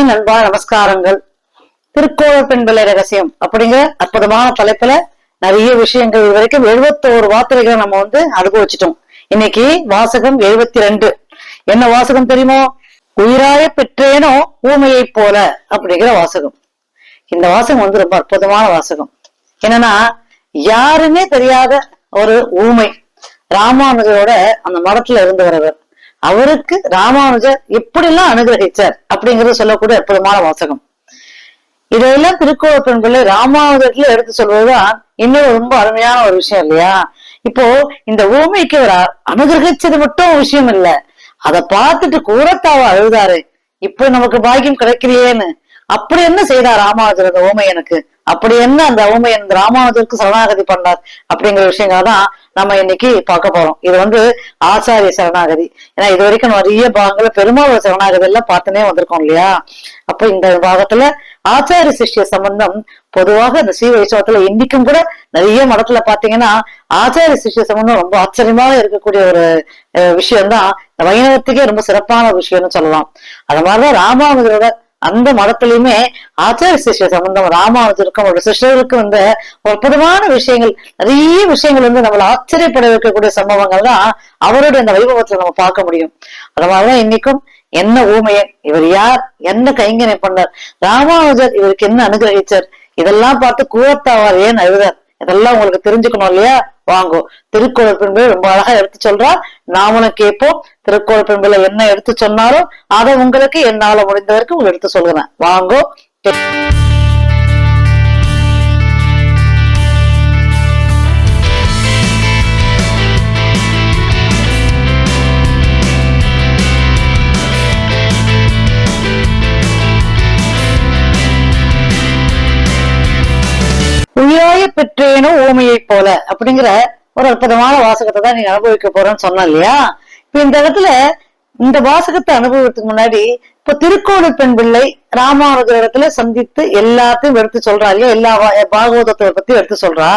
அடியே நண்பா நமஸ்காரங்கள். திருக்கோள பெண்பிள்ளை ரகசியம் அப்படிங்கிற அற்புதமான தலைப்புல நிறைய விஷயங்கள் இது வரைக்கும் எழுபத்தோரு வார்த்தைகளை நம்ம வந்து அனுபவிச்சிட்டோம். இன்னைக்கு வாசகம் எழுபத்தி ரெண்டு என்ன வாசகம் தெரியுமோ? உயிராய பெற்றேனோ ஊமையை போல அப்படிங்கிற வாசகம். இந்த வாசகம் வந்து ரொம்ப அற்புதமான வாசகம். என்னன்னா யாருன்னே தெரியாத ஒரு ஊமை. ராமானுஜரோட அந்த மடத்துல இருந்து வரவர் அவருக்கு ராமானுஜர் எப்படிலாம் அனுகிரகிச்சார் அப்படிங்கறத சொல்லக்கூடிய அற்புதமான வாசகம். இதையெல்லாம் திருக்கோள பெண்களை ராமானுஜத்துல எடுத்து சொல்வதுதான் இன்னும் ரொம்ப அருமையான ஒரு விஷயம் இல்லையா? இப்போ இந்த ஊமைக்கு அனுகிரகிச்சது மட்டும் விஷயம் இல்ல. அதை பார்த்துட்டு கூறத்தாவ அழுதாரு. இப்போ நமக்கு பாக்கியம் கிடைக்கலையேன்னு. அப்படி என்ன செய்தார் ராமானுஜர் அந்த ஓமையனுக்கு? அப்படி என்ன அந்த ஊமையன் அந்த ராமானுஜருக்கு சரணாகதி பண்ணார்? அப்படிங்கிற விஷயங்களை தான் நம்ம இன்னைக்கு பார்க்க போறோம். இது வந்து ஆச்சாரிய சரணாகதி. ஏன்னா இது வரைக்கும் நிறைய பாகங்கள பெருமாள் சரணாகதி எல்லாம் பார்த்துனே வந்திருக்கோம் இல்லையா? அப்ப இந்த பாகத்துல ஆச்சாரிய சிஷ்ய சம்பந்தம் பொதுவாக இந்த ஸ்ரீ வைஷ்ணவத்துல இன்னைக்கும் கூட நிறைய மடத்துல பாத்தீங்கன்னா ஆச்சாரிய சிஷ்ய சம்பந்தம் ரொம்ப ஆச்சரியமாக இருக்கக்கூடிய ஒரு விஷயம் தான் வைணவத்துக்கே ரொம்ப சிறப்பான விஷயம்னு சொல்லலாம். அது மாதிரிதான் ராமானுஜரோட அந்த மதத்திலயுமே ஆச்சார சிஷ்ய சம்பந்தம் ராமானுஜருக்கும் அவருடைய சிஷ்யர்களுக்கும் வந்து ஒரு அற்புதமான விஷயங்கள் நிறைய விஷயங்கள் வந்து நம்மள ஆச்சரியப்பட வைக்கக்கூடிய சம்பவங்கள் தான் அவருடைய அந்த வைபவத்துல நம்ம பார்க்க முடியும். அது மாதிரிதான் இன்னைக்கும் என்ன ஊமையன் இவர் யார் என்ன கைங்கனை பண்ணார் ராமானுஜர் இவருக்கு என்ன அனுகிரகிச்சார் இதெல்லாம் பார்த்து கூவத்தாவார் ஏன் அழுதார்? இதெல்லாம் உங்களுக்கு தெரிஞ்சுக்கணும் இல்லையா? வாங்கோ. திருக்குறள் பெண்களை ரொம்ப அழகா எடுத்து சொல்றா. நாமளும் கேட்போம். திருக்குறள் பெண்களை என்ன எடுத்து சொன்னாலும் அதை உங்களுக்கு என்னால முடிந்த வரைக்கும் உங்களுக்கு எடுத்து சொல்லுறேன் வாங்கோ. உயிராய பெற்றேனோ ஊமையை போல அப்படிங்கிற ஒரு அற்புதமான வாசகத்தை தான் நீங்க அனுபவிக்க போறேன்னு சொன்னோம் இல்லையா? இப்ப இந்த இடத்துல இந்த வாசகத்தை அனுபவத்துக்கு முன்னாடி இப்ப திருக்கோளூர் பெண் பிள்ளை ராமானுஜர் இடத்துல சந்தித்து எல்லாத்தையும் எடுத்து சொல்றா இல்லையா? எல்லா பாகவதத்தை பத்தி எடுத்து சொல்றா.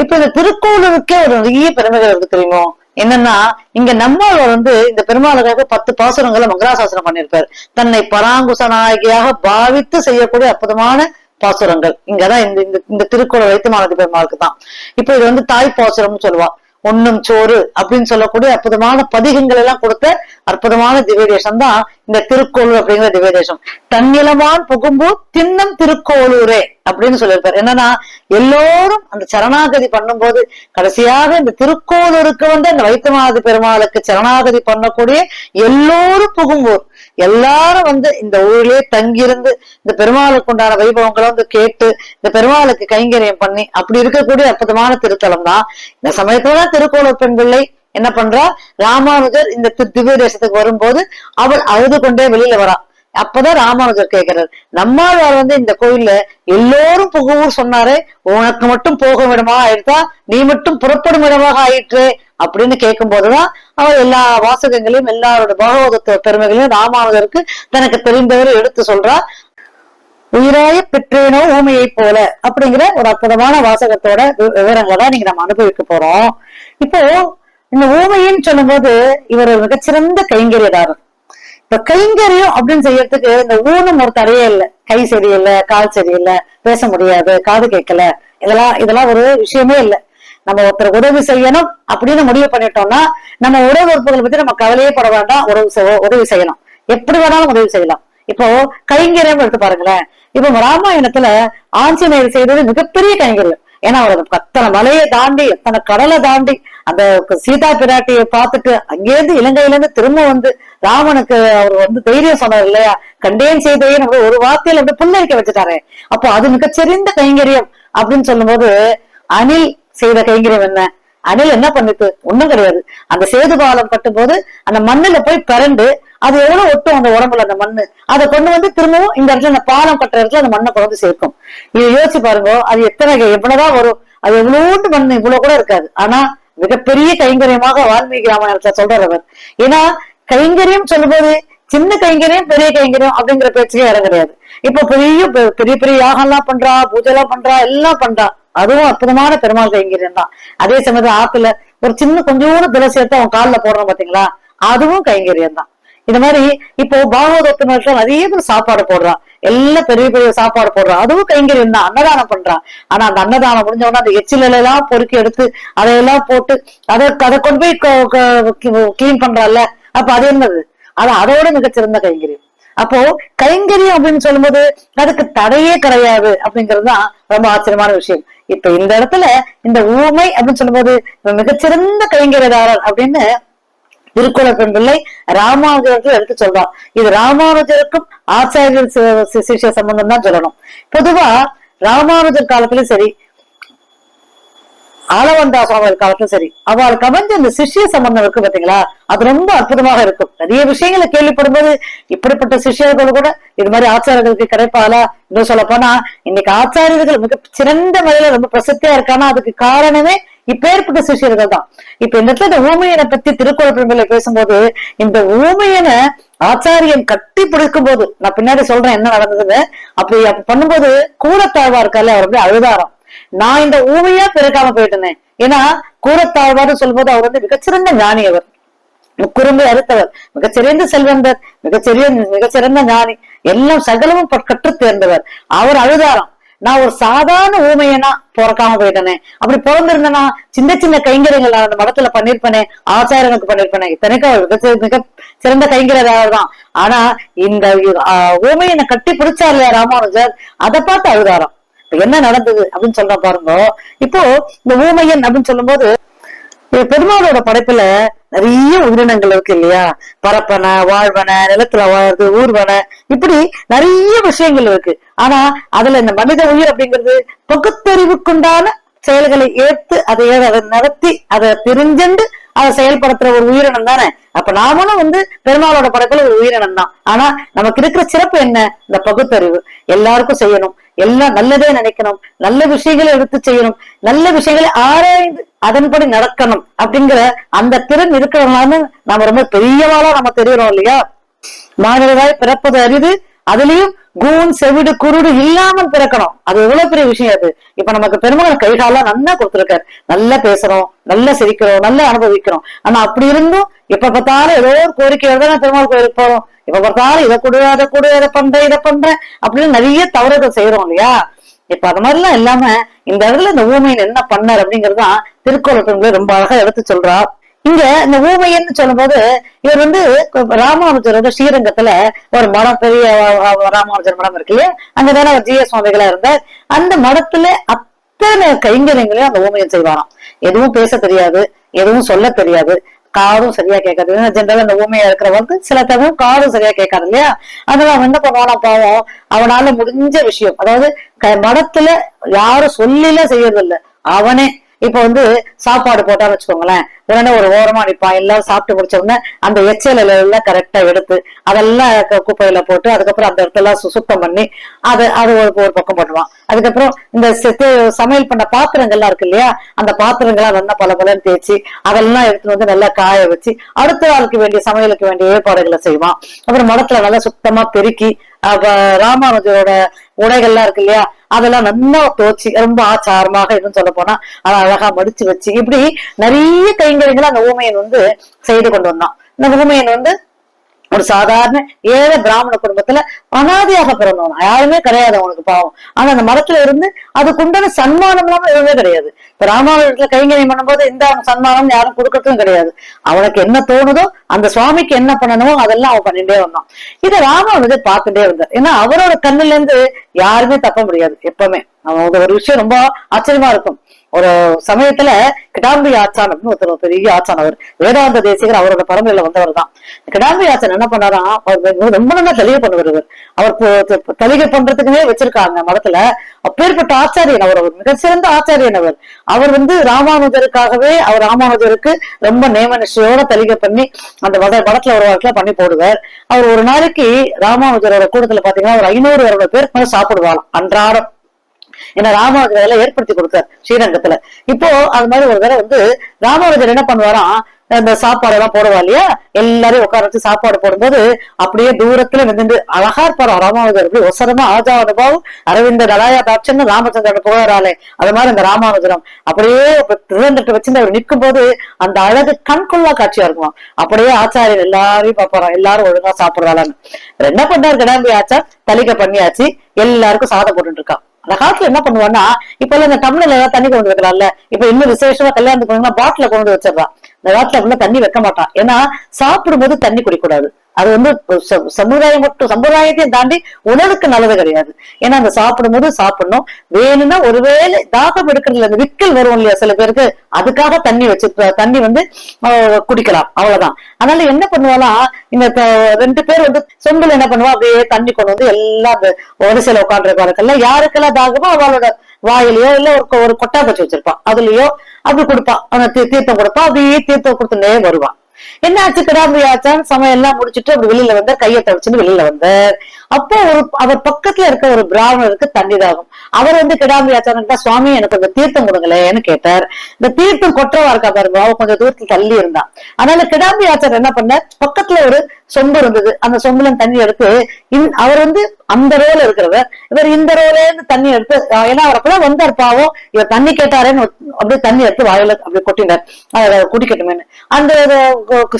இப்ப இந்த திருக்கோளூருக்கே ஒரு நிறைய பெருமைகள் இருக்கு தெரியுமோ? என்னன்னா இங்க நம்மாழ்வார் வந்து இந்த பெருமாளுக்காக பத்து பாசுரங்களை மங்களாசாசனம் பண்ணியிருப்பார். தன்னை பராங்குச நாயகியாக பாவித்து செய்யக்கூடிய அற்புதமான பாசுரங்கள். இங்கதான் இந்த இந்த திருக்குறள் திருக்குறள் மாலதி பெருமாளுக்கு தான். இப்ப இது வந்து தாய் பாசுரம்னு சொல்லுவா. ஒன்னும் சோறு அப்படின்னு சொல்லக்கூடிய அற்புதமான பதிகங்கள் எல்லாம் கொடுத்த அற்புதமான திவ்யதேசம் தான் இந்த திருக்கோளூர் அப்படிங்கிற திவ்யதேசம் தன்னிலமான் புகும்பூர் தின்னம் திருக்கோளூரே அப்படின்னு சொல்லியிருப்பாரு. என்னன்னா எல்லோரும் அந்த சரணாகதி பண்ணும்போது கடைசியாக இந்த திருக்கோளூருக்கு வந்து அந்த வைத்தமாதி பெருமாளுக்கு சரணாகதி பண்ணக்கூடிய எல்லோரும் புகும்பூர் எல்லாரும் வந்து இந்த ஊரிலே தங்கியிருந்து இந்த பெருமாளுக்கு உண்டான வைபவங்களை வந்து கேட்டு இந்த பெருமாளுக்கு கைங்கரியம் பண்ணி அப்படி இருக்கக்கூடிய அற்புதமான திருத்தலம் தான். இந்த சமயத்துலதான் திருக்கோளூர் பெண் பிள்ளை என்ன பண்றா? ராமானுஜர் இந்த தி- திவ்ய தேசத்துக்கு வரும்போது அவள் அழுது கொண்டே வெளியில வரா. அப்பதான் ராமானுஜர் கேட்கிறார். நம்மாழ்வார் வந்து இந்த கோயில்ல எல்லோரும் புகுவூர் சொன்னாரே உனக்கு மட்டும் போகும் இடமா ஆயிடுதா நீ மட்டும் புறப்படும் இடமாக ஆயிற்று? அப்படின்னு கேட்கும் போதுதான் அவர் எல்லா வாசகங்களையும் எல்லாரோட பாகவத பெருமைகளையும் ராமானுஜருக்கு தனக்கு தெரிந்தவரை எடுத்து சொல்றா. உயிராய பெற்றேனோ ஊமையை போல அப்படிங்கிற ஒரு அற்புதமான வாசகத்தோட வி- விவரங்களை தான் நீங்க நம்ம அனுபவிக்க போறோம். இப்போ இந்த ஊமையின் சொல்லும் போது இவர் ஒரு மிகச்சிறந்த கைங்கரியதாரர். இப்ப கைங்கரியம் அப்படின்னு செய்யறதுக்கு இந்த ஊனம் ஒரு தரையே இல்லை. கை சரியில்லை கால் சரியில்லை பேச முடியாது காது கேட்கல. இதெல்லாம் இதெல்லாம் ஒரு விஷயமே இல்லை. நம்ம ஒருத்தர் உதவி செய்யணும் அப்படின்னு முடிவு பண்ணிட்டோம்னா நம்ம உறவு உறுப்புகளை பத்தி நம்ம கவலையே பட வேண்டாம். உறவு உதவி செய்யலாம் எப்படி வேணாலும் உதவி செய்யலாம். இப்போ கைங்கரியம் எடுத்து பாருங்களேன். இப்போ ராமாயணத்துல ஆஞ்சநேயர் செய்தது மிகப்பெரிய கைங்கரியம். ஏன்னா அவர் அத்தனை மலையை தாண்டி அத்தனை கடலை தாண்டி அந்த சீதா பிராட்டியை பார்த்துட்டு அங்கேருந்து இலங்கையில இருந்து திரும்ப வந்து ராமனுக்கு அவர் வந்து தைரியம் சொன்னார் இல்லையா கண்டேன் செய்தேன் அப்படி ஒரு வார்த்தையில அப்படி புல்லரிக்க வச்சுட்டாரு. அப்போ அது மிகச்சிறந்த கைங்கரியம் அப்படின்னு சொல்லும்போது அணில் செய்த கைங்கரியம் என்ன? அணில் என்ன பண்ணிட்டு? ஒண்ணும் கிடையாது. அந்த சேது பாலம் கட்டும்போது அந்த மண்ணுல போய் பிறண்டு அது எவ்வளவு ஒட்டும் அந்த உடம்புல அந்த மண்ணு. அதை கொண்டு வந்து திரும்பவும் இந்த இடத்துல அந்த பாலம் கட்டுற இடத்துல அந்த மண்ணை கொண்டு வந்து சேர்க்கும். இது யோசிச்சு பாருங்க அது எத்தனை எவ்வளவுதான் வரும். அது எவ்வளோண்டு மண் இவ்வளவு கூட இருக்காது. ஆனா மிகப்பெரிய கைங்கரியமாக வால்மீகி ராமாயணத்துல சொல்றார் அவர். ஏன்னா கைங்கரியம் சொல்லும்போது சின்ன கைங்கரியம் பெரிய கைங்கரியம் அப்படிங்கிற பேச்சுக்கே இடம் கிடையாது. இப்ப பெரிய பெ- பெரிய பெரிய யாகம் எல்லாம் பண்றா பூஜை எல்லாம் பண்றா எல்லாம் பண்றா. அதுவும் அற்புதமான பெருமாள் கைங்கரியம் தான். அதே சமயத்துல ஆத்துல ஒரு சின்ன கொஞ்சோண்டு துளசி சேர்த்து அவன் காலில் போடுறான் பாத்தீங்களா? அதுவும் கைங்கரியம் தான். இந்த மாதிரி இப்போ பாகவதத்தினர்கள் நிறைய பேர் சாப்பாடு போடுறான். எல்லாம் பெரிய பெரிய சாப்பாடு போடுறான். அதுவும் கைங்கரியம் தான். அன்னதானம் பண்றான். ஆனா அந்த அன்னதானம் முடிஞ்ச உடனே அந்த எச்சில எல்லாம் பொறுக்கி எடுத்து அதையெல்லாம் போட்டு அதை அதை கொண்டு போய் கிளீன் பண்றான்ல. அப்ப அது என்னது? அது அதோட மிகச்சிறந்த கைங்கரியம். அப்போ கைங்கரியம் அப்படின்னு சொல்லும்போது அதுக்கு தடையே கிடையாது அப்படிங்கிறது தான் ரொம்ப ஆச்சரியமான விஷயம். இப்ப இந்த இடத்துல இந்த ஊமை அப்படின்னு சொல்லும்போது மிகச்சிறந்த கைங்கரியதாரர் அப்படின்னு திருக்குறள் பெண் ராமானுஜருக்கு எடுத்து சொல்றான் இது ராமானுஜருக்கும் ஆச்சாரியர் சி- சிஷ்ய சம்பந்தம் தான் சொல்லணும். பொதுவா ராமானுஜர் காலத்திலும் சரி ஆளவந்தா சுவாமிகள் காலத்திலும் சரி அவள் அமைஞ்ச இந்த சிஷ்ய சம்பந்தம் இருக்கு பாத்தீங்களா? அது ரொம்ப அற்புதமாக இருக்கும். நிறைய விஷயங்களை கேள்விப்படும் போது இப்படிப்பட்ட சிஷியர்கள் கூட இது மாதிரி ஆச்சாரியர்களுக்கு கிடைப்பாளா? இன்னும் சொல்ல போனா இன்னைக்கு ஆச்சாரியர்கள் மிக சிறந்த முறையில ரொம்ப பிரசித்தியா இருக்கானா? அதுக்கு காரணமே இப்பேற்பட்ட சிஷ்யர்கள் தான். இப்ப இந்த இடத்துல இந்த ஊமையனை பத்தி திருக்குறள் பேசும்போது இந்த ஊமையனை ஆச்சாரியன் கட்டி பிடிக்கும் போது நான் பின்னாடி சொல்றேன் என்ன நடந்ததுன்னு அப்படி அப்ப பண்ணும்போது கூடத்தாழ்வா இருக்கல அவர் அப்படியே அழுதாராம். நான் இந்த ஊமையா பிறக்காம போயிட்டேனே. ஏன்னா கூடத்தாழ்வார்னு சொல்லும்போது அவர் வந்து மிகச்சிறந்த ஞானி அவர். குறும்பு அறுத்தவர் மிகச்சிறந்த செல்வந்தர் மிகச்சிறிய மிகச்சிறந்த ஞானி. எல்லாம் சகலமும் கற்று தேர்ந்தவர். அவர் அழுதாராம். நான் ஒரு சாதாரண ஊமையனா பிறக்காம போயிட்டேனே. அப்படி பிறந்திருந்தேனா சின்ன சின்ன கைங்கரியங்கள் நான் அந்த மடத்துல பண்ணிருப்பேனே ஆச்சாரியனுக்கு பண்ணிருப்பேனே. இத்தனைக்கும் மிக மிக சிறந்த கைங்கரியர் தான் ஆனா இந்த ஆஹ், ஊமையனை கட்டி பிடிச்சார் இல்லையா ராமானுஜர் அதை பார்த்து அழுதாராம் என்ன நடந்தது அப்படின்னு சொல்ற பாருங்க. இப்போ இந்த ஊமையன் அப்படின்னு சொல்லும் போது பெருமாளோட படைப்புல நிறைய உயிரினங்கள் இருக்கு இல்லையா? பரப்பன வாழ்வன நிலத்துல வாழ்றது ஊர்வன இப்படி நிறைய விஷயங்கள் இருக்கு. ஆனா அதுல இந்த மனித உயிர் அப்படிங்கிறது பகுத்தறிவுக்குண்டான செயல்களை ஏற்று அதை அதை நடத்தி அதை தெரிஞ்சண்டு அதை செயல்படுத்துற ஒரு உயிரினம் தானே? அப்ப நாமளும் வந்து பெருமாளோட படைப்புல ஒரு உயிரினம் தான். ஆனா நமக்கு இருக்கிற சிறப்பு என்ன? இந்த பகுத்தறிவு. எல்லாருக்கும் செய்யணும். எல்லாம் நல்லதே நினைக்கணும். நல்ல விஷயங்களை எடுத்து செய்யணும். நல்ல விஷயங்களை ஆராய்ந்து அதன்படி நடக்கணும் அப்படிங்கிற அந்த திறன் இருக்கிறதுனால நாம ரொம்ப பெரியவாளா நம்ம தெரியறோம் இல்லையா? மாநிலராய் பிறப்பது அறிவு அதுலயும் கூன் செவிடு குருடு இல்லாமல் பிறக்கணும். அது எவ்வளவு பெரிய விஷயம் அது? இப்ப நமக்கு பெருமாள் கைகாலாம் நல்லா கொடுத்துருக்காரு. நல்லா பேசுறோம் நல்லா சிரிக்கிறோம் நல்லா அனுபவிக்கிறோம். ஆனா அப்படி இருந்தும் எப்ப பார்த்தாலும் ஏதோ ஒரு கோரிக்கை தானே பெருமாள் கோயிலுக்கு போறோம். இப்ப பார்த்தாலும் இதை கொடு அதை கொடு இதை பண்றேன் இதை பண்றேன் அப்படின்னு நிறைய தவறுகள் செய்யறோம் இல்லையா? இப்ப அது மாதிரி எல்லாம் இல்லாம இந்த இடத்துல இந்த ஊமையின் என்ன பண்ணார் அப்படிங்கறதுதான் திருக்குறள் ரொம்ப அழகா எடுத்து சொல்றா. இங்க இந்த ஊமையன்னு சொல்லும்போது இவர் வந்து ராமானுஜர் வந்து ஸ்ரீரங்கத்துல ஒரு மடம் பெரிய ராமானுஜர் மடம் இருக்கு இல்லையா? அங்கதானே அவர் ஜிஎஸ் சுவாமிகளா இருந்தார். அந்த மடத்துல அத்தனை கைங்கரியங்களையும் அந்த ஊமையன் செய்வாராம். எதுவும் பேச தெரியாது எதுவும் சொல்ல தெரியாது. காதும் சரியா கேட்காது. ஜென்ரலா இந்த ஊமையா இருக்கிறவங்க சில தவிர காதும் சரியா கேட்காது இல்லையா? அதனால அவன் என்ன பண்ணுவானா பாவம் அவனால முடிஞ்ச விஷயம் அதாவது க- மடத்துல யாரும் சொல்லில செய்யறது இல்லை அவனே இப்ப வந்து சாப்பாடு போட்டான்னு வச்சுக்கோங்களேன். உடனே ஒரு ஓரமா நிப்பான் எல்லாரும் சாப்பிட்டு முடிச்ச உடனே அந்த எச்சல் எல்லாம் கரெக்டா எடுத்து அதெல்லாம் குப்பையில போட்டு அதுக்கப்புறம் அந்த இடத்தெல்லாம் சு- சுத்தம் பண்ணி அது அது ஒரு ஒரு பக்கம் போட்டுருவான். அதுக்கப்புறம் இந்த செத்து சமையல் பண்ண பாத்திரங்கள்லாம் இருக்கு இல்லையா? அந்த பாத்திரங்கள்லாம் நல்லா பல பலன்னு தேய்ச்சி அதெல்லாம் எடுத்துட்டு வந்து நல்லா காய வச்சு அடுத்த நாளுக்கு வேண்டிய சமையலுக்கு வேண்டிய ஏற்பாடுகளை செய்வான். அப்புறம் மடத்துல நல்லா சுத்தமா பெருக்கி ராமானுஜரோட உடைகள்லாம் இருக்கு இல்லையா? அதெல்லாம் நல்லா துவச்சி ரொம்ப ஆச்சாரமாக எதுவும் சொல்ல போனா அதை அழகா மடிச்சு வச்சு இப்படி நிறைய கைங்கரியங்களை அந்த ஊமையன் வந்து செய்து கொண்டு வந்தான். இந்த ஊமையன் வந்து ஒரு சாதாரண ஏழை பிராமண குடும்பத்துல அனாதையாக பிறந்தவன். யாருமே கிடையாது அவனுக்கு பாவம். ஆனா அந்த மரத்துல இருந்து அதுக்குண்டான சன்மானம் இல்லாம எதுவுமே கிடையாது. இப்ப ராமாவணத்துல கைங்கரியம் பண்ணும்போது இந்த சன்மானம் யாரும் கொடுக்கறதும் கிடையாது. அவனுக்கு என்ன தோணுதோ அந்த சுவாமிக்கு என்ன பண்ணணுமோ அதெல்லாம் அவன் பண்ணிட்டே வந்தான். இதை ராமானுஜர் பார்த்துட்டே இருந்தார் ஏன்னா அவரோட கண்ணுல இருந்து யாருமே தப்ப முடியாது எப்பவுமே. அவன் ஒரு விஷயம் ரொம்ப ஆச்சரியமா இருக்கும். ஒரு சமயத்துல கிடாம்பி ஆச்சான் அப்படின்னு ஒருத்தர் பெரிய ஆச்சான் அவர். வேதாந்த தேசிகர் அவரோட பரம்பரையில வந்தவர் தான். கிடாம்பி ஆச்சான் என்ன பண்ணாரா? ரொம்ப நல்லா தெளிவு பண்ணுவார் இவர். அவர் இப்போ தலிகை பண்றதுக்குன்னே வச்சிருக்காங்க மடத்துல. அப்பேற்பட்ட ஆச்சாரியன் அவர் அவர் மிகச்சிறந்த ஆச்சாரியன் அவர். அவர் வந்து ராமானுஜருக்காகவே அவர் ராமானுஜருக்கு ரொம்ப நேம நிஷ்டையோட தலிகை பண்ணி அந்த வட படத்துல ஒரு வாரத்துல பண்ணி போடுவார். அவர் ஒரு நாளைக்கு ராமானுஜரோட கூட்டத்துல பாத்தீங்கன்னா ஒரு ஐநூறு அறுபது பேருக்கு மேல சாப்பிடுவாராம் அன்றாடம். ஏன்னா ராமானுஜர் அதெல்லாம் ஏற்படுத்தி கொடுத்தார் ஸ்ரீரங்கத்துல. இப்போ அது மாதிரி ஒரு தடவை வந்து ராமானுஜர் என்ன பண்ணுவாராம் அந்த சாப்பாடு எல்லாம் போடுவா இல்லையா? எல்லாரையும் உட்கார வச்சு சாப்பாடு போடும்போது அப்படியே தூரத்துல நின்று அழகா இருப்பாரு ராமானுஜர். அப்படி ஒசரமா ஆஜா அனுபவம் அரவிந்த நலாயா தாட்சன்னு ராமச்சந்திரன் போகிறாளே அது மாதிரி அந்த ராமானுஜரம் அப்படியே திருவண்டத்தை வச்சு அவர் நிற்கும் போது அந்த அழகு கண்கொள்ளா காட்சியா இருக்கும். அப்படியே ஆச்சாரியர் எல்லாரையும் பாப்பாராம் எல்லாரும் ஒழுங்கா சாப்பிடுறாளான்னு. என்ன பண்ணாரு கிடாம்பி ஆச்சா தலிகை பண்ணியாச்சு. எல்லாருக்கும் சாதம் போட்டுட்டு இருக்கான். அந்த காலத்துல என்ன பண்ணுவான்னா இப்ப எல்லாம் இந்த டம்ளர்ல ஏதாவது தண்ணி கொண்டு வைக்கலாம்ல. இப்ப இன்னும் விசேஷமா கல்யாணத்துக்கு போனீங்கன்னா பாட்டில கொண்டு வச்சிடறான் இந்த காலத்துல தண்ணி வைக்க மாட்டான். ஏன்னா சாப்பிடும்போது தண்ணி குடிக்கூடாது அது வந்து ச- சமுதாயம் மட்டும் சமுதாயத்தையும் தாண்டி உணவுக்கு நல்லது கிடையாது. ஏன்னா அந்த சாப்பிடும்போது சாப்பிடணும். வேணும்னா ஒருவேளை தாகம் எடுக்கிறதுல அந்த விக்கல் வரும் இல்லையா சில பேருக்கு? அதுக்காக தண்ணி வச்சு தண்ணி வந்து குடிக்கலாம். அவ்வளவுதான். அதனால என்ன பண்ணுவாலாம் இந்த ரெண்டு பேர் வந்து சொம்புல என்ன பண்ணுவா அப்படியே தண்ணி கொண்டு வந்து எல்லா வரிசையில உட்காந்துருக்கெல்லாம் யாருக்கெல்லாம் தாகமோ அவளோட வாயிலையோ இல்ல ஒரு ஒரு கொட்டா வச்சு வச்சிருப்பான் அதுலயோ அப்படி கொடுப்பான் அந்த தீ- தீர்த்தம் கொடுப்பான் அப்படியே தீர்த்தம் கொடுத்துனே வருவான் என்ன ஆச்சு கிடாம்பி சமையல் எல்லாம் முடிச்சிட்டு அப்படி வெளியில வந்தார். கையை தவிச்சுன்னு வெளியில வந்தார். அப்போ ஒரு அவர் பக்கத்துல இருக்க ஒரு பிராமணருக்கு தண்ணி அவர் வந்து கிடாம்பி ஆச்சாரம் சுவாமி எனக்கு கொஞ்சம் தீர்த்தம் கொடுங்களேன்னு கேட்டார். இந்த தீர்த்தம் கொற்றவா இருக்கா பாருங்க அவ கொஞ்சம் தூரத்துல தள்ளி இருந்தான். அதனால கிடாம்பி ஆச்சார் என்ன பண்ணார் பக்கத்துல ஒரு சொம்பு இருந்தது அந்த சொம்புல தண்ணி எடுத்து அவர் வந்து அந்த ரோல இருக்கிறவர் இவர் இந்த ரோல இருந்து தண்ணி எடுத்து ஏன்னா அவர் அப்பதான் வந்தார் பாவம் இவர் தண்ணி கேட்டாரேன்னு அப்படியே தண்ணி எடுத்து வாயில அப்படியே கொட்டினார். அதை குடிக்கட்டுமேன்னு. அந்த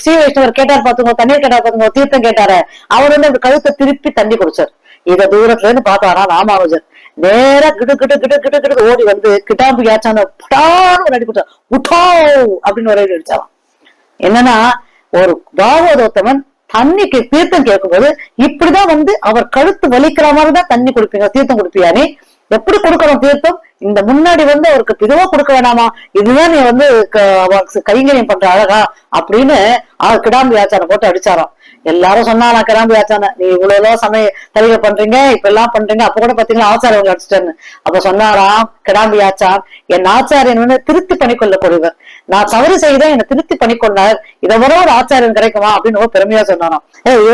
ஸ்ரீ வைஷ்ணவர் கேட்டார் பாத்துங்க தண்ணீர் கேட்டார் பாத்துங்க தீர்த்தம் கேட்டாரு அவர் வந்து அந்த கழுத்தை திருப்பி தண்ணி குடிச்சார். இத தூரத்துல இருந்து பார்த்தாரா ராமானுஜர். நேரா கிடு கிடு கிடு கிடு கிடு ஓடி வந்து கிட்டாம்பு யாச்சான புட்டான்னு ஒரு அடி கொடுத்தா உட்டோ அப்படின்னு ஒரு அடி அடிச்சாராம். என்னன்னா ஒரு பாகவதோத்தமன் தண்ணிக்கு தீர்த்தம் கேட்கும்போது இப்படிதான் வந்து அவர் கழுத்து வலிக்கிற மாதிரிதான் தண்ணி கொடுப்பீங்க தீர்த்தம் கொடுப்பியானே. எப்படி கொடுக்கணும் தீர்த்தம்? இந்த முன்னாடி வந்து அவருக்கு பிதுவா கொடுக்க வேணாமா? இதுதான் நீ வந்து கைங்கரியம் பண்ற அழகா அப்படின்னு அவர் கிடாம்பி ஆச்சாரம் போட்டு அடிச்சாராம். எல்லாரும் சொன்னா கிளம்பி ஆச்சான நீ இவ்வளவு எல்லாம் சமய தலைவர் பண்றீங்க இப்ப எல்லாம் பண்றீங்க. அப்ப கூட பாத்தீங்கன்னா ஆச்சாரம் அடிச்சிட்டேன்னு அப்ப சொன்னாராம் கிடாம்பி ஆச்சான். என் ஆச்சாரியன் வந்து திருத்தி பண்ணிக்கொள்ளக்கூடியவர் நான் தவறு செய்த என்னை திருத்தி பண்ணிக்கொண்டார். இதை வர ஒரு ஆச்சாரியன் கிடைக்குமா? அப்படின்னு ரொம்ப பெருமையா சொன்னாராம்.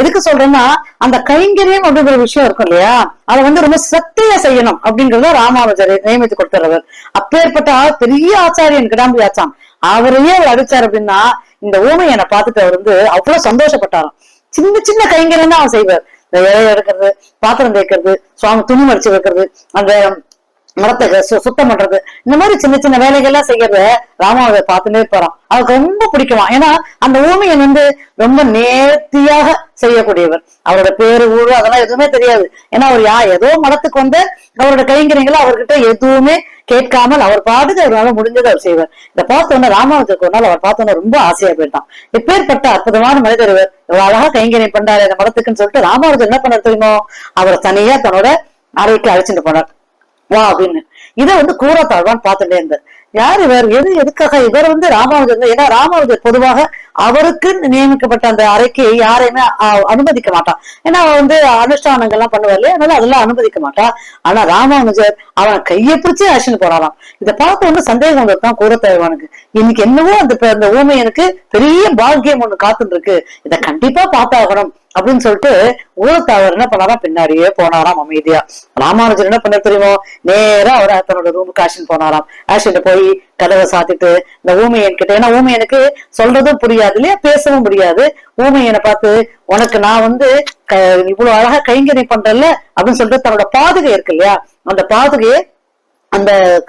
எதுக்கு சொல்றேன்னா அந்த கைங்கரியம் அப்படிங்கிற விஷயம் இருக்கும் இல்லையா? அதை வந்து ரொம்ப சக்தியா செய்யணும் அப்படிங்கறத ராமானுஜர் நியமித்து கொடுத்துறவர். அப்பேற்பட்ட பெரிய ஆச்சாரியன் கிடாம்பி ஆச்சான். அவரையே அவர் அடிச்சார் அப்படின்னா இந்த ஊமை என்னை பார்த்துட்டு அவர் வந்து அவ்வளவு சந்தோஷப்பட்டாராம். சின்ன சின்ன கைங்கரியம் தான் அவன் செய்வார். இந்த இலைய எடுக்கிறது பாத்திரம் தேய்க்கிறது சுவாமி துணி மடிச்சு வைக்கிறது அந்த மரத்தை சு- சுத்தம் பண்றது இந்த மாதிரி சின்ன சின்ன வேலைகள்லாம் செய்யறத ராமாவை பார்த்துட்டே போறான். அவருக்கு ரொம்ப பிடிக்குமா ஏன்னா அந்த ஊமையன் வந்து ரொம்ப நேர்த்தியாக செய்யக்கூடியவர். அவரோட பேரு ஊரு அதெல்லாம் எதுவுமே தெரியாது. ஏன்னா அவர் யா ஏதோ மடத்துக்கு வந்து அவரோட கைங்கரியங்களை அவர்கிட்ட எதுவுமே கேட்காமல் அவர் பாட்டுக்கு அவரால் முடிஞ்சதை அவர் செய்வார். இதை பார்த்தோன்னே ராமாவத்துக்கு ஒரு நாள் அவர் பார்த்தோன்னே ரொம்ப ஆசையா போயிட்டான். எப்பேற்பட்ட அற்புதமான மனிதர் இவர் இவ்வளவு அழகா கைங்கரியம் பண்றாரு இந்த மடத்துக்குன்னு சொல்லிட்டு ராமாவது என்ன பண்ண தெரியுமோ? அவரை தனியா தன்னோட அறைக்கு அழைச்சிட்டு போனார். வா அப்படின்னு. இதை வந்து கூறத்தாழ்வான் பார்த்துட்டே இருந்தார். யார் இவர்? எது எதுக்காக? இவர் வந்து ராமானுஜர். ஏன்னா ராமானுஜர் பொதுவாக அவருக்கு நியமிக்கப்பட்ட அந்த அறைக்கு யாரையுமே அனுமதிக்க மாட்டான். ஏன்னா அவன் வந்து அனுஷ்டானங்கள்லாம் பண்ணுவார் இல்லையா? அதனால அதெல்லாம் அனுமதிக்க மாட்டான். ஆனா ராமானுஜர் அவன் கையை பிடிச்சி அழைச்சிட்டு போறாராம். இதை பார்த்த ஒண்ணு சந்தேகம் வந்ததுதான் கூறத்தேவானுக்கு இன்னைக்கு என்னவோ அந்த அந்த ஊமை எனக்கு பெரிய பாக்கியம் ஒண்ணு காத்துட்டு இருக்கு. இதை கண்டிப்பா பார்த்தாகணும். அப்படின்னு சொல்லிட்டு ஊரத்தாவர் என்ன பண்ணாராம் பின்னாடியே போனாராம் அமைதியா. ராமானுஜர் என்ன பண்ண தெரியுமோ? நேரா அவர் தன்னோட ரூமுக்கு ஆஷின் போனாராம். ஆஷின் போய் கதவை சாத்திட்டு இந்த ஊமையன் கிட்ட ஏன்னா ஊமையனுக்கு சொல்றதும் புரியாது இல்லையா? பேசவும் முடியாது. ஊமையனை பார்த்து உனக்கு நான் வந்து க- இவ்வளவு அழகா கைங்கறி பண்றேன்ல? அப்படின்னு சொல்லிட்டு தன்னோட பாதுகை இருக்கு இல்லையா? அந்த பாதுகையை அந்த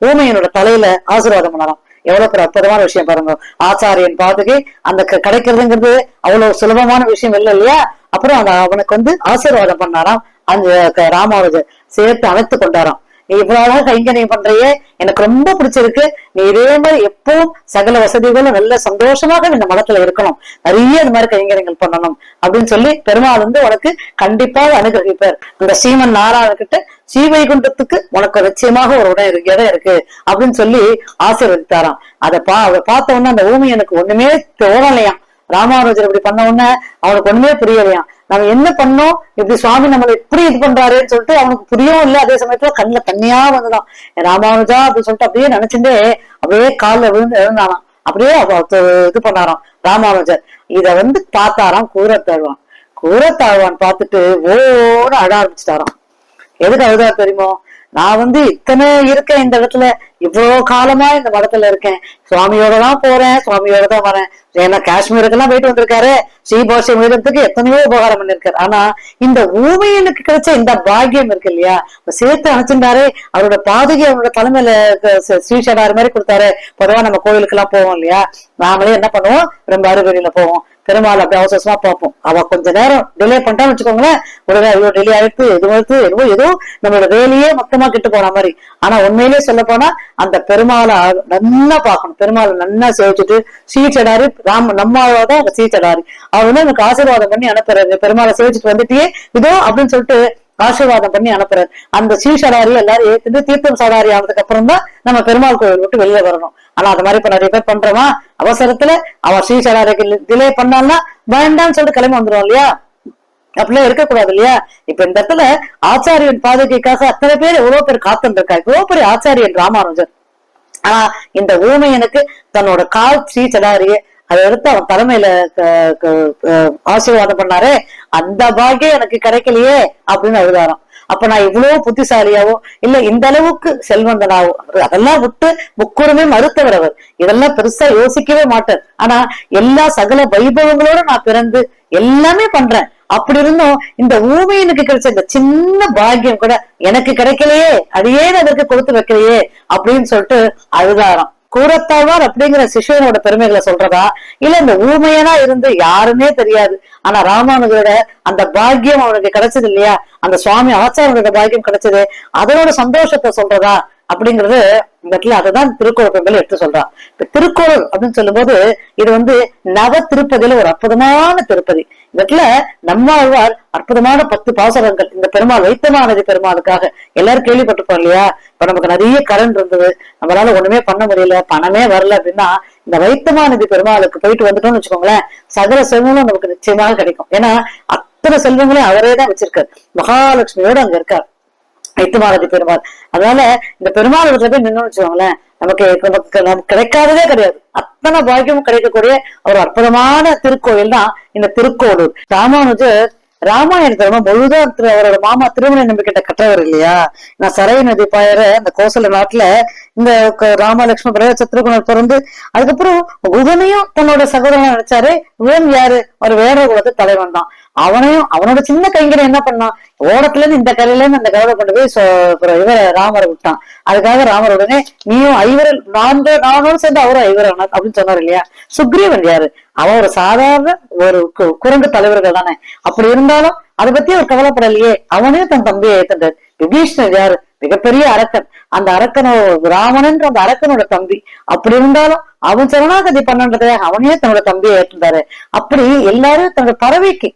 ஊமையனோட தலையில ஆசீர்வாதம் பண்ணலாம் எவ்வளவு பெரிய அற்புதமான விஷயம் பாருங்க. ஆச்சாரியன் பாதுகை அந்த கிடைக்கிறதுங்கிறது அவ்வளவு சுலபமான விஷயம் இல்லை இல்லையா? அப்புறம் அந்த அவனுக்கு வந்து ஆசீர்வாதம் பண்ணாராம். அந்த ராமாவது ராமானுஜர் சேர்த்து அழைத்து கொண்டாராம். நீ இவ்வளவு அழகா கைங்கரியம் பண்றியே. எனக்கு ரொம்ப பிடிச்சிருக்கு. நீ இதே மாதிரி எப்பவும் சகல வசதிகளும் நல்ல சந்தோஷமாக இந்த மடத்துல இருக்கணும். நிறைய இந்த மாதிரி கைங்கரியங்கள் பண்ணணும் அப்படின்னு சொல்லி பெருமாள் வந்து உனக்கு கண்டிப்பாக அனுகிரகிப்பார். இந்த ஸ்ரீமன் நாராயண கிட்ட ஸ்ரீவைகுண்டத்துக்கு உனக்கு நிச்சயமாக ஒரு இடம் இருக்கு இடம் இருக்கு அப்படின்னு சொல்லி ஆசீர்வதித்தாராம். அதை பா அதை பார்த்த உடனே அந்த ஊமை எனக்கு ஒண்ணுமே தோணலையாம் ராமானுஜர் இப்படி பண்ண உடனே அவனுக்கு ஒண்ணுமே புரியலையாம் நம்ம என்ன பண்ணோம்? இப்படி சுவாமி நம்மளை எப்படி இது பண்றாருன்னு சொல்லிட்டு அவனுக்கு புரியவும் இல்லை. அதே சமயத்துல கண்ணுல தண்ணியா வந்துதான் ராமானுஜா அப்படின்னு சொல்லிட்டு அப்படியே நினைச்சுட்டே அப்படியே கால்ல விழுந்து எழுந்தானாம் அப்படியே அவ- இது பண்ணாராம். ராமானுஜர் இத வந்து பார்த்தாராம் கூரத்தாழ்வான். கூரத்தாழ்வான் பார்த்துட்டு ஓன்னு அழ ஆரம்பிச்சிட்டாராம். எதுக்கு அழுதா தெரியுமோ? நான் வந்து இத்தனை இருக்கேன் இந்த இடத்துல. இவ்வளவு காலமா இந்த மடத்துல இருக்கேன். சுவாமியோட தான் போறேன் சுவாமியோட தான் வரேன். ஏன்னா காஷ்மீருக்கெல்லாம் போயிட்டு வந்திருக்காரு. ஸ்ரீபாஷை மீதத்துக்கு எத்தனையோ உபகாரம் பண்ணிருக்காரு. ஆனா இந்த ஊமையனுக்கு கிடைச்ச இந்த பாக்கியம் இருக்கு இல்லையா? சேர்த்து அணைச்சிருந்தாரு. அவரோட பாதுகை அவரோட தலைமையில ஸ்ரீஷடார் மாதிரி கொடுத்தாரு. பொதுவா நம்ம கோயிலுக்கு எல்லாம் போவோம் இல்லையா? நாமளே என்ன பண்ணுவோம்? ரொம்ப அருவரியில போவோம். பெருமாள் அப்படி அவசரமா பார்ப்போம். அவ கொஞ்ச நேரம் டிலே பண்ணிட்டான்னு வச்சுக்கோங்களேன் உடனே ஐயோ டிலே ஆயிடுத்து எது வருது எதுவோ ஏதோ நம்மளோட வேலையே மொத்தமா கெட்டு போன மாதிரி. ஆனா உண்மையிலேயே சொல்ல போனா அந்த பெருமாளை நல்லா பார்க்கணும். பெருமாளை நல்லா சேவிச்சுட்டு சீச்சடாரு ராம நம்மாவோட அந்த ஸ்ரீச்சடாரி அவர் வந்து எனக்கு ஆசீர்வாதம் பண்ணி அனுப்புறாரு பெருமாளை சேவிச்சுட்டு வந்துட்டியே இதோ அப்படின்னு சொல்லிட்டு ஆசீர்வாதம் பண்ணி அனுப்புறாரு அந்த ஸ்ரீசடாரி எல்லாரும் ஏத்துட்டு தீர்த்தம் சடாரி ஆனதுக்கு அப்புறம் தான் நம்ம பெருமாள் கோவில் விட்டு வெளியில வரணும். ஆனா அது மாதிரி இப்ப நிறைய பேர் பண்றோமா? அவசரத்துல அவன் ஸ்ரீசடாரிக்கு டிலே பண்ணான்னா வேண்டாம்னு சொல்லிட்டு கிளம்பி வந்துடும் இல்லையா? அப்படிலாம் இருக்கக்கூடாது இல்லையா? இப்ப இந்த இடத்துல ஆச்சாரியன் பாதுகைக்காக அத்தனை பேர் எவ்வளவு பேர் காத்துட்டு இருக்கா இவ்வளவு பெரிய ஆச்சாரியன் ராமானுஜர். ஆனா இந்த ஊமையனுக்கு தன்னோட கால் ஸ்ரீ சடாரியே அதை எடுத்து அவன் தலைமையில ஆசீர்வாதம் பண்ணாரே. அந்த பாக்கியம் எனக்கு கிடைக்கலையே அப்படின்னு அழுதாராம். அப்ப நான் இவ்வளவு புத்திசாலியாவோ இல்ல இந்த அளவுக்கு செல்வந்தனாவோ அதெல்லாம் விட்டு முக்குறமே மறுத்தவர் அவர் இதெல்லாம் பெருசா யோசிக்கவே மாட்டார் ஆனா எல்லா சகல வைபவங்களோட நான் பிறந்து எல்லாமே பண்றேன். அப்படி இருந்தும் இந்த ஊமையனுக்கு கிடைச்ச இந்த சின்ன பாக்கியம் கூட எனக்கு கிடைக்கலையே அதையே அதற்கு கொடுத்து வைக்கலையே அப்படின்னு சொல்லிட்டு அழுதாராம். கூறத்தாழ்வார் அப்படிங்கிற சிஷ்யனோட பெருமைகளை சொல்றதா? இல்ல இந்த ஊமையனா இருந்து யாருமே தெரியாது. ஆனா ராமானுஜரோட அந்த பாக்கியம் அவனுக்கு கிடைச்சது இல்லையா? அந்த சுவாமி ஆச்சாரனோட பாக்கியம் கிடைச்சது. அதனோட சந்தோஷத்தை சொல்றதா? அப்படிங்கிறது இந்த இடத்துல அதுதான் திருக்குறள் பெண்கள் எடுத்து சொல்றான் இப்ப திருக்குறள் அப்படின்னு சொல்லும்போது இது வந்து நவ திருப்பதியில ஒரு அற்புதமான திருப்பதி. இதுல நம்மாழ்வார் அற்புதமான பத்து பாசுரங்கள். இந்த பெருமாள் வைத்தமானது பெருமாளுக்காக எல்லாரும் கேள்விப்பட்டிருப்போம் இல்லையா? இப்ப நமக்கு நிறைய கரண்ட் இருந்தது. நம்மளால ஒண்ணுமே பண்ண முடியல. பணமே வரல அப்படின்னா இந்த வைத்தமானது பெருமாளுக்கு போயிட்டு வந்துட்டோம்னு வச்சுக்கோங்களேன் சகல செல்வங்களும் நமக்கு நிச்சயமாக கிடைக்கும். ஏன்னா அத்தனை செல்வங்களையும் அவரே தான் வச்சிருக்காரு. மகாலட்சுமியோட அங்க இருக்கார். வைத்தமானது பெருமாள். அதனால இந்த பெருமாள் இடத்துல போய் நின்னு வச்சுக்கோங்களேன் நமக்கு நமக்கு நமக்கு கிடைக்காததே கிடையாது. அத்தனை பாக்கியமும் கிடைக்கக்கூடிய ஒரு அற்புதமான திருக்கோயில் தான் இந்த திருக்கோளூர். ராமானுஜர் ராமாயணத்தை ரொம்ப முழுதா திரு- அவரோட மாமா திருமண நம்பிக்கிட்ட கற்றவர் இல்லையா? நான் சரை நதி பாயற அந்த கோசல நாட்டுல இந்த ராமலட்சுமி பிரக சத்ருகுணர் பிறந்து அதுக்கப்புறம் குகனையும் தன்னோட சகோதரன் நினைச்சாரு இவன் யாரு? ஒரு வேற குலத்து தலைவன் தான் அவனையும் அவனோட சின்ன கைங்கரை என்ன பண்ணான்? ஓடத்துல இருந்து இந்த கரையில இருந்து அந்த கரையில கொண்டு போய் இவர ராமரை விட்டான். அதுக்காக ராமர் உடனே நீயும் ஐவர் நான்கு நானோடு சேர்ந்து அவரும் ஐவரானார் அப்படின்னு சொன்னார் இல்லையா? சுக்ரீவன் யாரு? அவன் ஒரு சாதாரண ஒரு கு- குரங்கு தலைவர்கள் தானே. அப்படி இருந்தாலும் அதை பத்தி அவர் கவலைப்படலையே. அவனையும் தன் தம்பியை ஏத்துட்டார். விபீஷ்ணர் யாரு? மிகப்பெரிய அரக்கன். அந்த அரக்கனோ ராவணன்ற அந்த அரக்கனோட தம்பி. அப்படி இருந்தாலும் அவன் சரணாகதி பண்ணன்றதை அவனே தன்னோட தம்பியை ஏற்றிருந்தாரு அப்படி எல்லாரும் தன்னோட பறவைக்கு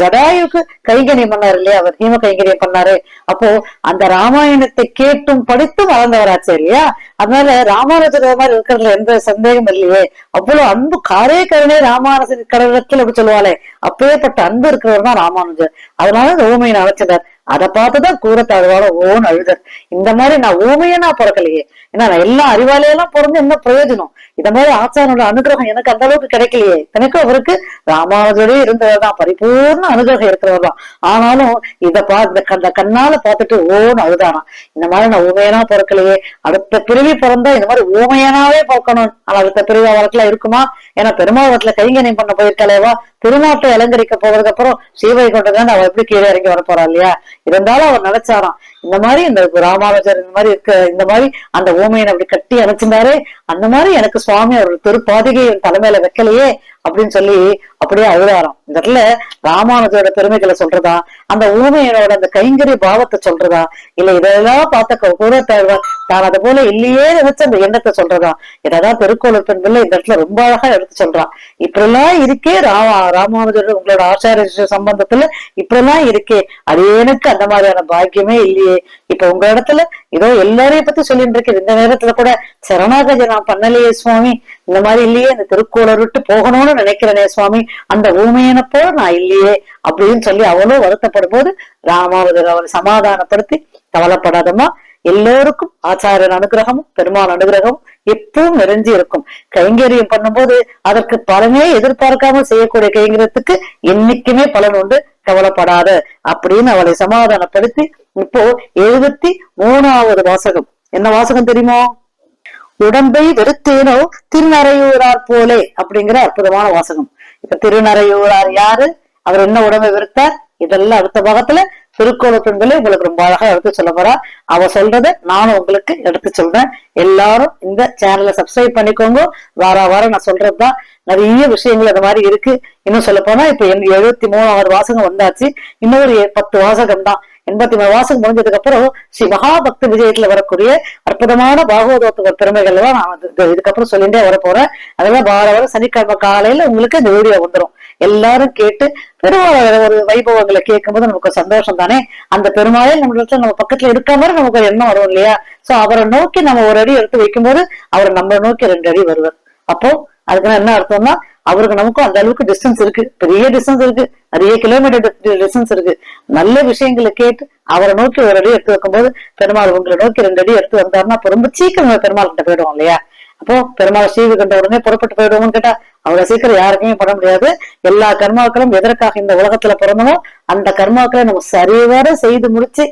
ஜடாயுக்கு கைங்கரியம் பண்ணாரு இல்லையா? அவர் ஹீம கைங்கரியம் பண்ணாரு. அப்போ அந்த ராமாயணத்தை கேட்டும் படித்தும் வளர்ந்தவராச்சு இல்லையா? அதனால ராமானுஜர் மாதிரி இருக்கிறதுல எந்த சந்தேகம் இல்லையே. அவ்வளவு அன்பு காரே கருணே ராமானுஜர் கடவுளத்தில் அப்படி சொல்லுவாளே. அப்பேற்பட்ட அன்பு இருக்கிறவர் தான் ராமானுஜர். அதனால இந்த ஊமையை அழைச்சிட்டார் அதை பார்த்துதான் கூறத்தாழ்வார ஓன் அழுதர். இந்த மாதிரி நான் ஊமையை நான் பிறக்கலையே. ஏன்னா நான் எல்லா அறிவாலையெல்லாம் பிறந்து என்ன பிரயோஜனம்? இந்த மாதிரி ஆச்சாரனோட அனுகிரகம் எனக்கு அந்த அளவுக்கு கிடைக்கலையே. எனக்கும் அவருக்கு ராமானுஜரே இருந்தவர் தான். பரிபூர்ண அனுகிரகம் இருக்கிறவர் தான். ஆனாலும் இத பா இந்த கண்- கண்ணால பார்த்துட்டு ஓன்னு அழுதானா? இந்த மாதிரி நான் ஊமையனா பிறக்கலையே. அடுத்த பிறவி பிறந்தா இந்த மாதிரி ஊமையனாவே பிறக்கணும். ஆனா அடுத்த பிறவி அவளுக்குலாம் இருக்குமா? ஏன்னா பெருமாவரத்துல கைங்கனை பண்ண போயிருக்கலேவா திருநாட்டை அலங்கரிக்க போவதுக்கு அப்புறம் ஸ்ரீவைகுண்டதான் அவ எப்படி கீழே இறங்கி வர போறா இல்லையா? இருந்தாலும் அவர் நினைச்சாராம் இந்த மாதிரி இந்த ராமானுஜர் இந்த மாதிரி இருக்க இந்த மாதிரி அந்த ஓமையன் அப்படி கட்டி அணைச்சிருந்தாரு அந்த மாதிரி எனக்கு சுவாமி அவர் திருப்பாதிகை என் தலைமையில வைக்கலையே அப்படின்னு சொல்லி அப்படியே அழுதாராம். இந்த இடத்துல ராமானுஜரோட பெருமைகளை சொல்றதா? அந்த ஊமையனோட அந்த கைங்கரிய பாவத்தை சொல்றதா? இல்ல இதெல்லாம் பார்த்த கூறத்தாழ்வார் தான் அது போல இல்லையே நினைச்ச அந்த எண்ணத்தை சொல்றதா? இததான் திருக்கோளூர் பெண்கள் இந்த இடத்துல ரொம்ப அழகா எடுத்து சொல்றான். இப்படிலாம் இருக்கே ராமா ராமானுஜர் உங்களோட ஆச்சாரிய சம்பந்தத்துல இப்படிலாம் இருக்கே. அது எனக்கு அந்த மாதிரியான பாக்கியமே இல்லையே. இப்ப உங்க இடத்துல ஏதோ எல்லாரையும் பத்தி சொல்லிட்டு இருக்கு இந்த நேரத்துல கூட சரணாகஜ நான் பண்ணலையே சுவாமி. இந்த மாதிரி இல்லையே இந்த திருக்கோளர் விட்டு போகணும்னு நினைக்கிறேனே சுவாமி. அந்த ஊமையன போல நான் இல்லையே. அப்படின்னு சொல்லி அவனும் வருத்தப்படும் போது ராமாவதர் அவனை சமாதானப்படுத்தி கவலைப்படாதம்மா. எல்லோருக்கும் ஆச்சாரியன் அனுகிரகமும் பெருமான் அனுகிரகமும் எப்பவும் நிறைஞ்சு இருக்கும். கைங்கரியம் பண்ணும்போது அதற்கு பலனே எதிர்பார்க்காம செய்யக்கூடிய கைங்கரியத்துக்கு என்னைக்குமே பலன் உண்டு. கவலைப்படாத. அப்படின்னு அவளை சமாதானப்படுத்தி இப்போ எழுபத்தி மூணாவது வாசகம். என்ன வாசகம் தெரியுமோ? உடம்பை வெறுத்தேனோ திருநறையூரார் போலே அப்படிங்கிற அற்புதமான வாசகம். இப்ப திருநறையூரார் யாரு? அவர் என்ன உடம்பை விருத்தார் இதெல்லாம் அடுத்த பாகத்துல திருக்கோள பெண்களே உங்களுக்கு ரொம்ப அழகா எடுத்து சொல்ல போறா. அவ சொல்றதை நானும் உங்களுக்கு எடுத்து சொல்றேன். எல்லாரும் இந்த சேனலை சப்ஸ்கிரைப் பண்ணிக்கோங்க. வார வாரம் நான் சொல்றதுதான். நிறைய விஷயங்கள் அது மாதிரி இருக்கு. இன்னும் சொல்ல போனா இப்ப எழுபத்தி மூணாவது வாசகம் வந்தாச்சு. இன்னொரு பத்து வாசகம் தான் எண்பத்தி மூணு வாசம் முடிஞ்சதுக்கு அப்புறம் ஸ்ரீ மகாபக்தி விஜயத்துல வரக்கூடிய அற்புதமான பாகவதோத்துவ பெருமைகள் எல்லாம் நான் இதுக்கப்புறம் சொல்லிட்டே வரப்போறேன். அதெல்லாம் வார வாரம் சனிக்கிழமை காலையில உங்களுக்கு இந்த வீடியோ வந்துரும். எல்லாரும் கேட்டு பெருமாளோட ஒரு வைபவங்களை கேட்கும்போது நமக்கு சந்தோஷம் தானே? அந்த பெருமாளே நம்மள நம்ம பக்கத்துல இருக்க மாதிரி நமக்கு ஒரு எண்ணம் வரும் இல்லையா? சோ அவரை நோக்கி நம்ம ஒரு அடி எடுத்து வைக்கும்போது அவர் நம்மளை நோக்கி ரெண்டு அடி வருவார். அப்போ அதுக்குன்னா என்ன அர்த்தம்னா அவருக்கு நமக்கும் அந்த அளவுக்கு டிஸ்டன்ஸ் இருக்கு. பெரிய டிஸ்டன்ஸ் இருக்கு. நிறைய கிலோமீட்டர் டிஸ்டன்ஸ் இருக்கு. நல்ல விஷயங்களை கேட்டு அவரை நோக்கி ஒரு அடி எடுத்து வைக்கும்போது பெருமாள் உங்களை நோக்கி ரெண்டு அடி எடுத்து வந்தாருன்னா அப்ப ரொம்ப சீக்கிரம் பெருமாள் கிட்ட போயிடுவோம் இல்லையா? அப்போ பெருமாள் ஸ்ரீவி கண்ட உடனே புறப்பட்டு போயிடுவோம்னு கேட்டா அவ்வளவு சீக்கிரம் யாருக்குமே பண்ண முடியாது. எல்லா கர்மாக்களும் எதற்காக இந்த உலகத்துல பிறந்தனோ அந்த கர்மாக்களை நம்ம சரிவர செய்து முடிச்சு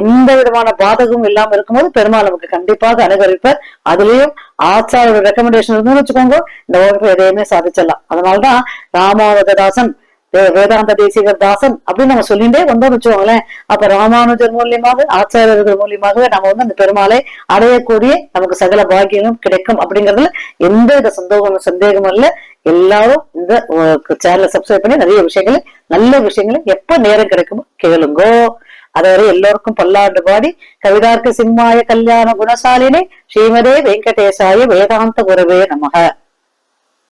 எந்த விதமான பாதகமும் இல்லாம இருக்கும்போது பெருமாள் நமக்கு கண்டிப்பாக அனுகரிப்பார். அதுலயும் ஆச்சாரோட ரெக்கமெண்டேஷன் இருந்தோம்னு வச்சுக்கோங்க. இந்த உலகத்துல எதையுமே சாதிச்சிடலாம். அதனாலதான் ராமாவததாசன் வே- வேதாந்த தேசிகர் தாசன் அப்படின்னு நம்ம சொல்லிட்டே வந்தோம்னு வச்சுக்கோங்களேன். அப்ப ராமானுஜர் மூலியமாக ஆச்சாரியர்கள் மூலியமாகவே நம்ம வந்து அந்த பெருமாளை அடையக்கூடிய நமக்கு சகல பாக்கியமும் கிடைக்கும் அப்படிங்கறதுல எந்த வித சந்தோகம் சந்தேகமும் இல்ல. எல்லாரும் இந்த சேனலை சப்ஸ்கிரைப் பண்ணி நிறைய விஷயங்களை நல்ல விஷயங்களை எப்ப நேரம் கிடைக்குமோ கேளுங்கோ. அதுவரை எல்லோருக்கும் பல்லாண்டு பாடி கவிதார்க்கு சிம்மாய கல்யாண குணசாலினி ஸ்ரீமதே வெங்கடேசாய வேதாந்த குரவே நமக.